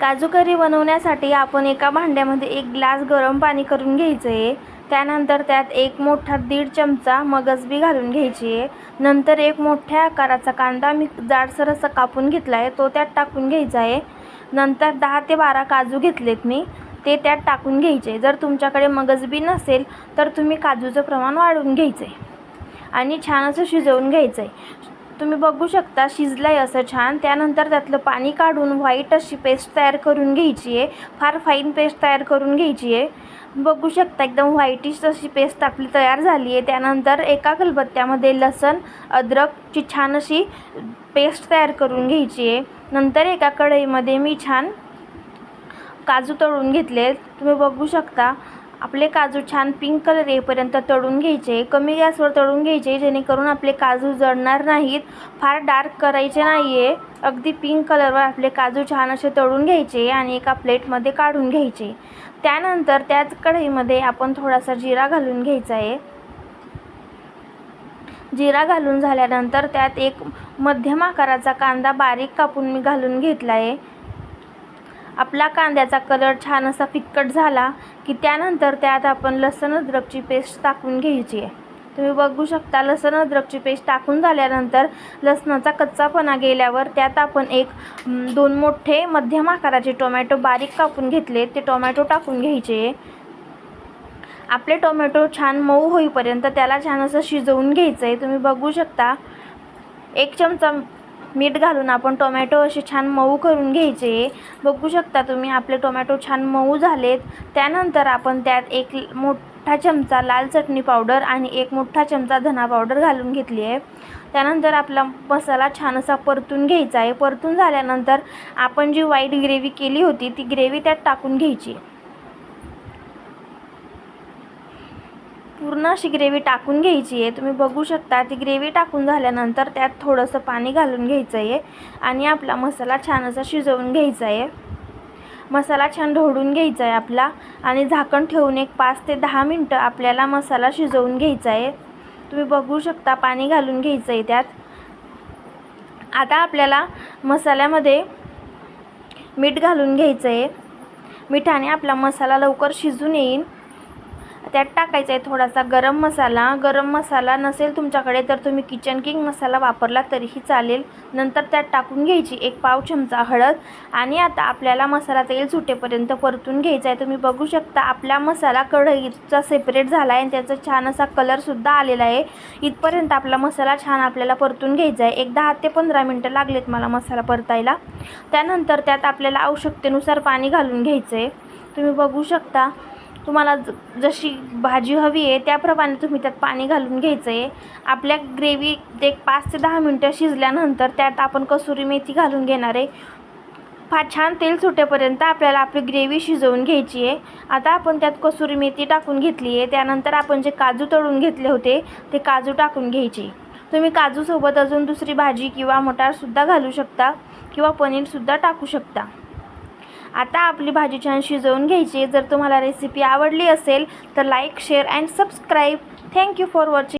काजू करी बनवण्यासाठी आपण एका भांड्यामध्ये एक ग्लास गरम पाणी करून घ्यायचं. आहे त्यानंतर त्यात एक मोठा दीड चमचा मगजबी घालून घ्यायची. आहे नंतर एक मोठ्या आकाराचा कांदा मी जाडसर असा कापून घेतला आहे तो त्यात टाकून घ्यायचा आहे. नंतर दहा ते बारा काजू घेतलेत मी ते त्यात टाकून घ्यायचे. जर तुमच्याकडे मगजबी नसेल तर तुम्ही काजूचं प्रमाण वाढवून घ्यायचं आहे आणि छान असं शिजवून घ्यायचं आहे तुम्ही बघू शकता शिजलं आहे असं छान. त्यानंतर त्यातलं पाणी काढून व्हाईट अशी पेस्ट तयार करून घ्यायची आहे. फार फाईन पेस्ट तयार करून घ्यायची आहे. बघू शकता एकदम व्हाईटिश अशी पेस्ट आपली तयार झाली आहे. त्यानंतर एका कलबत्त्यामध्ये लसण अद्रकची छान अशी पेस्ट तयार करून घ्यायची आहे. नंतर एका कढईमध्ये मी छान काजू तळून घेतले तुम्ही बघू शकता आपले काजू छान पिंक कलर येईपर्यंत तळून घ्यायचे. कमी गॅसवर तळून घ्यायचे जेणेकरून आपले काजू जळणार नाहीत. फार डार्क करायचे नाही आहे अगदी पिंक कलरवर आपले काजू छान असे तळून घ्यायचे आणि एका प्लेटमध्ये काढून घ्यायचे. त्यानंतर त्याच कढईमध्ये आपण थोडासा जिरा घालून घ्यायचा आहे. जिरा घालून झाल्यानंतर त्यात एक मध्यम आकाराचा कांदा बारीक कापून मी घालून घेतला आहे. आपला कांद्याचा कलर छान असा फिक्कट झाला की त्यानंतर त्यात आपण लसण अद्रकची पेस्ट टाकून घ्यायची आहे. तुम्ही बघू शकता लसण अद्रकची पेस्ट टाकून झाल्यानंतर लसणाचा कच्चापणा गेल्यावर त्यात आपण एक दोन मोठे मध्यम आकाराचे टोमॅटो बारीक कापून घेतले. ते टोमॅटो टाकून घ्यायचे. आपले टोमॅटो छान मऊ होईपर्यंत त्याला छान असं शिजवून घ्यायचं आहे तुम्ही बघू शकता एक चमचा मीठ घालून आपण टोमॅटो असे छान मऊ करून घ्यायचे. बघू शकता तुम्ही आपले टोमॅटो छान मऊ झालेत. त्यानंतर आपण त्यात एक मोठा चमचा लाल चटणी पावडर आणि एक मोठा चमचा धना पावडर घालून घेतली आहे. त्यानंतर आपला मसाला छान असा परतून घ्यायचा आहे. परतून झाल्यानंतर आपण जी व्हाईट ग्रेव्ही केली होती ती ग्रेव्ही त्यात टाकून घ्यायची. पूर्ण अशी ग्रेव्ही टाकून घ्यायची आहे. तुम्ही बघू शकता ती ग्रेव्ही टाकून झाल्यानंतर त्यात थोडंसं पाणी घालून घ्यायचं आहे आणि आपला मसाला छान असा शिजवून घ्यायचा आहे मसाला छान ढवळून घ्यायचा आहे आपला आणि झाकण ठेवून एक पाच ते दहा मिनटं आपल्याला मसाला शिजवून घ्यायचा आहे तुम्ही बघू शकता पाणी घालून घ्यायचं आहे त्यात. आता आपल्याला मसाल्यामध्ये मीठ घालून घ्यायचं आहे मिठाने आपला मसाला लवकर शिजून येईल त्यात टाकायचा आहे थोडासा गरम मसाला. गरम मसाला नसेल तुमच्याकडे तर तुम्ही किचन किंग मसाला वापरला तरीही चालेल. नंतर त्यात टाकून घ्यायची एक पाव चमचा हळद. आणि आता आपल्याला मसाला तेल सुटेपर्यंत परतून घ्यायचा आहे. तुम्ही बघू शकता आपला मसाला कढईचा सेपरेट झाला आहे आणि त्याचा छान असा कलरसुद्धा आलेला आहे. इथपर्यंत आपला मसाला छान आपल्याला परतून घ्यायचा आहे. एक दहा ते पंधरा मिनटं लागलेत मला मसाला परतायला. त्यानंतर त्यात आपल्याला आवश्यकतेनुसार पाणी घालून घ्यायचं आहे. तुम्ही बघू शकता तुम्हाला ज जशी भाजी हवी आहे त्याप्रमाणे तुम्ही त्यात पाणी घालून घ्यायचं आहे आपल्या ग्रेव्ही एक पाच ते दहा मिनटं शिजल्यानंतर त्यात आपण कसुरी मेथी घालून घेणार आहे. फार छान तेल सुटेपर्यंत आपल्याला आपली ग्रेव्ही शिजवून घ्यायची आहे. आता आपण त्यात कसुरी मेथी टाकून घेतली आहे. त्यानंतर आपण जे काजू तळून घेतले होते ते काजू टाकून घ्यायचे. तुम्ही काजूसोबत अजून दुसरी भाजी किंवा मटारसुद्धा घालू शकता किंवा पनीरसुद्धा टाकू शकता. आता आपली भाजी छान शिजवून घ्यायची. जर तुम्हाला रेसिपी आवडली असेल तर like share and subscribe thank you for watching